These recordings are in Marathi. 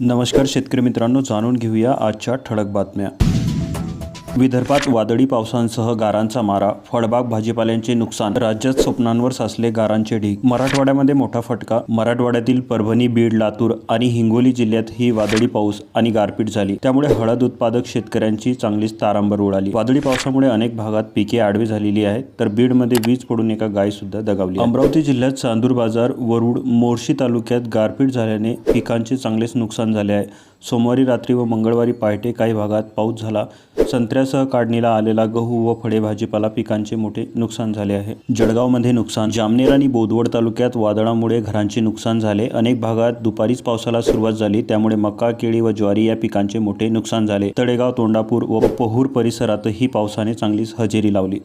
नमस्कार शेतकरी मित्रांनो जाणून घेऊया आजच्या ठळक बातम्या. विदर्भात वादळी पावसांसह गारांचा मारा. फळबाग भाजीपाल्यांचे नुकसान. राज्यात स्वप्नांवर साचले गारांचे ढीग. मराठवाड्यामध्ये मोठा फटका. मराठवाड्यातील परभणी बीड लातूर आणि हिंगोली जिल्ह्यात ही वादळी पाऊस आणि गारपीट झाली. त्यामुळे हळद उत्पादक शेतकऱ्यांची चांगलीच तारांबर उडाली. वादळी पावसामुळे अनेक भागात पिके आडवी झालेली आहेत तर बीडमध्ये वीज पडून एका गाय सुद्धा दगावली अमरावती जिल्ह्यात चांदूर बाजार वरुड मोर्शी तालुक्यात गारपीट झाल्याने पिकांचे चांगलेच नुकसान झाले आहे. सोमवारी रात्री व मंगळवारी पहाटे काही भागात पाऊस झाला. संत्र्यासह काढणीला आलेला गहू व फळे भाजीपाला पिकांचे मोठे नुकसान झाले आहे. जळगावमध्ये नुकसान जामनेर आणि बोदवड तालुक्यात वादळामुळे घरांचे नुकसान झाले. अनेक भागात दुपारीच पावसाला सुरुवात झाली त्यामुळे मका केळी व ज्वारी या पिकांचे मोठे नुकसान झाले. तळेगाव तोंडापूर व पहूर परिसरातही पावसाने चांगलीच हजेरी लावली.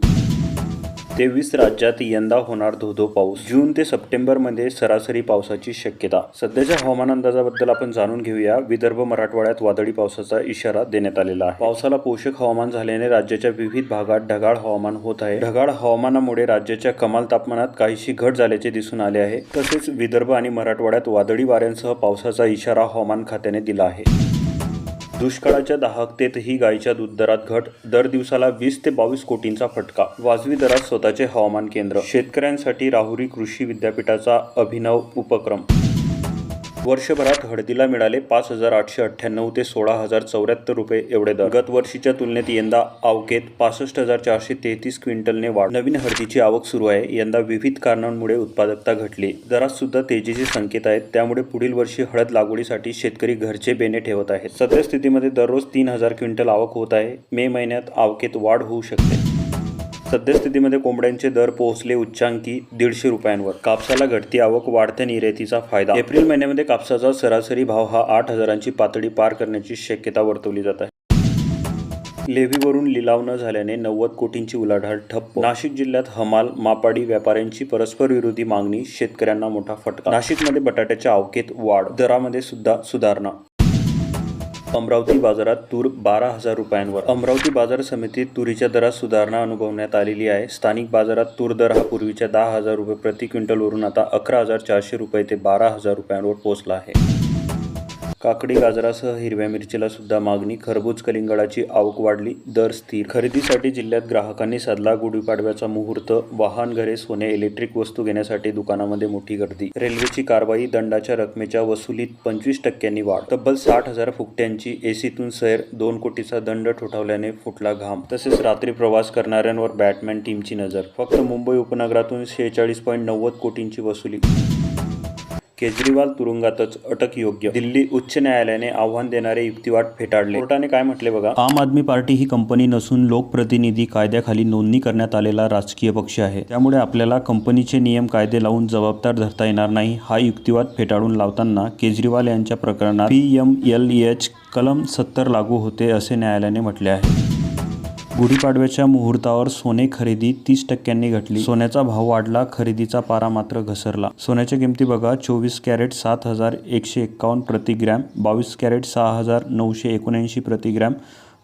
तेवीस राज्यात यंदा होणार धोधो पाऊस. जून ते सप्टेंबरमध्ये सरासरी पावसाची शक्यता. सध्याच्या हवामान अंदाजाबद्दल आपण जाणून घेऊया. विदर्भ मराठवाड्यात वादळी पावसाचा इशारा देण्यात आलेला आहे. पावसाला पोषक हवामान झाल्याने राज्याच्या विविध भागात ढगाळ हवामान होत आहे. ढगाळ हवामानामुळे राज्याच्या कमाल तापमानात काहीशी घट झाल्याचे दिसून आले आहे. तसेच विदर्भ आणि मराठवाड्यात वादळी वाऱ्यांसह पावसाचा इशारा हवामान खात्याने दिला आहे. दुष्काळाच्या दाहकतेतही गायीच्या दूध दरात घट दर दिवसाला वीस ते बावीस कोटींचा फटका. वाजवी दरात स्वतःचे हवामान केंद्र. शेतकऱ्यांसाठी राहुरी कृषी विद्यापीठाचा अभिनव उपक्रम वर्षभरात हळदीला मिळाले पाच हजार आठशे अठ्ठ्याण्णव ते सोळा हजार चौऱ्याहत्तर रुपये एवढे दर. गत वर्षीच्या तुलनेत यंदा आवकेत पासष्ट हजार चारशे तेहतीस क्विंटलने वाढ. नवीन हळदीची आवक सुरू आहे. यंदा विविध कारणांमुळे उत्पादकता घटली. दरात सुद्धा तेजीचे संकेत आहेत. त्यामुळे पुढील वर्षी हळद लागवडीसाठी शेतकरी घरचे बेने ठेवत आहेत. सद्यस्थितीमध्ये दररोज तीन हजार क्विंटल आवक होत आहे. मे महिन्यात आवकेत वाढ होऊ शकते. सद्यस्थितीमध्ये कोंबड्यांचे दर पोहोचले उच्चांकी दीडशे रुपयांवर. कापसाला घटती आवक वाढत्या निर्यातीचा फायदा. एप्रिल महिन्यामध्ये कापसाचा सरासरी भाव हा आठ हजारांची पातळी पार करण्याची शक्यता वर्तवली जात आहे. लेव्हीवरून लिलाव न झाल्याने नव्वद कोटींची उलाढाल ठप्प. नाशिक जिल्ह्यात हमाल मापाडी व्यापाऱ्यांची परस्पर विरोधी मागणी शेतकऱ्यांना मोठा फटका. नाशिकमध्ये बटाट्याच्या आवकेत वाढ. दरामध्ये सुद्धा सुधारणा. अमरावती बाजारात तूर बारा हजार रुपयांवर. अमरावती बाजार समितीत तुरीच्या दरात सुधारणा अनुभवण्यात आलेली आहे. स्थानिक बाजारात तूर दर हा पूर्वीच्या दहा हजार रुपये प्रति क्विंटलवरून आता अकरा हजार चारशे रुपये ते बारा हजार रुपयांवर पोहोचला आहे. काकडी गाजरासह हिरव्या मिरचीला सुद्धा मागणी. खरबूज कलिंगडाची आवक वाढली दर स्थिर. खरेदीसाठी जिल्ह्यात ग्राहकांनी साधला गुढीपाडव्याचा मुहूर्त वाहन घरे सोने इलेक्ट्रिक वस्तू घेण्यासाठी दुकानामध्ये मोठी गर्दी. रेल्वेची कारवाई दंडाच्या रकमेच्या वसुलीत पंचवीस टक्क्यांनी वाढ. तब्बल साठ हजार फुकट्यांची एसीतून सैर दोन कोटीचा दंड ठोठावल्याने फुटला घाम. तसेच रात्री प्रवास करणाऱ्यांवर बॅटमॅन टीमची नजर. फक्त मुंबई उपनगरातून शेहेचाळीस पॉईंट नव्वद कोटींची वसुली. केजरीवाल तुरुंगातच अटक योग्य दिल्ली उच्च न्यायालयाने आव्हान देणारे युक्तिवाद फेटाळले. कोर्टाने काय म्हटले बघा? आम आदमी पार्टी ही कंपनी नसून लोकप्रतिनिधी कायद्याखाली नोंदणी करण्यात आलेला राजकीय पक्ष आहे. त्यामुळे आपल्याला कंपनीचे नियम कायदे लावून जबाबदार धरता येणार नाही हा युक्तिवाद फेटाळून लावताना केजरीवाल यांच्या प्रकरणात पी एम एल एच कलम सत्तर लागू होते असे न्यायालयाने म्हटले आहे. गुढीपाडव्याच्या मुहूर्तावर सोने खरेदी तीस टक्क्यांनी घटली. सोन्याचा भाव वाढला खरेदीचा पारा मात्र घसरला. सोन्याच्या किमती बघा चोवीस कॅरेट सात हजार एकशे एक्कावन्न प्रति ग्रॅम बावीस कॅरेट सहा हजार नऊशे एकोणऐंशी प्रति ग्रॅम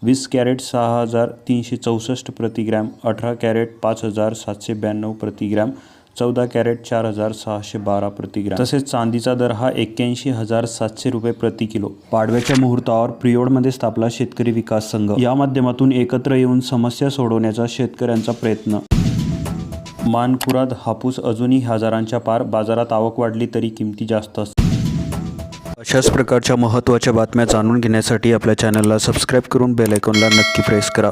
वीस कॅरेट सहा हजार तीनशे चौसष्ट प्रति ग्रॅम अठरा कॅरेट पाच हजार सातशे ब्याण्णव प्रति ग्रॅम चौदा कॅरेट चार हजार सहाशे बारा प्रति ग्रॅम. तसेच चांदीचा दर हा एक्क्याऐंशी हजार सातशे रुपये प्रति किलो. पाडव्याच्या मुहूर्तावर प्रियोडमध्ये स्थापला शेतकरी विकास संघ. या माध्यमातून एकत्र येऊन समस्या सोडवण्याचा शेतकऱ्यांचा प्रयत्न. मानकुराद हापूस अजूनही हजारांच्या पार बाजारात आवक वाढली तरी किमती जास्त अशाच प्रकारच्या महत्त्वाच्या बातम्या जाणून घेण्यासाठी आपल्या चॅनलला सबस्क्राईब करून बेलायकॉनला नक्की प्रेस करा.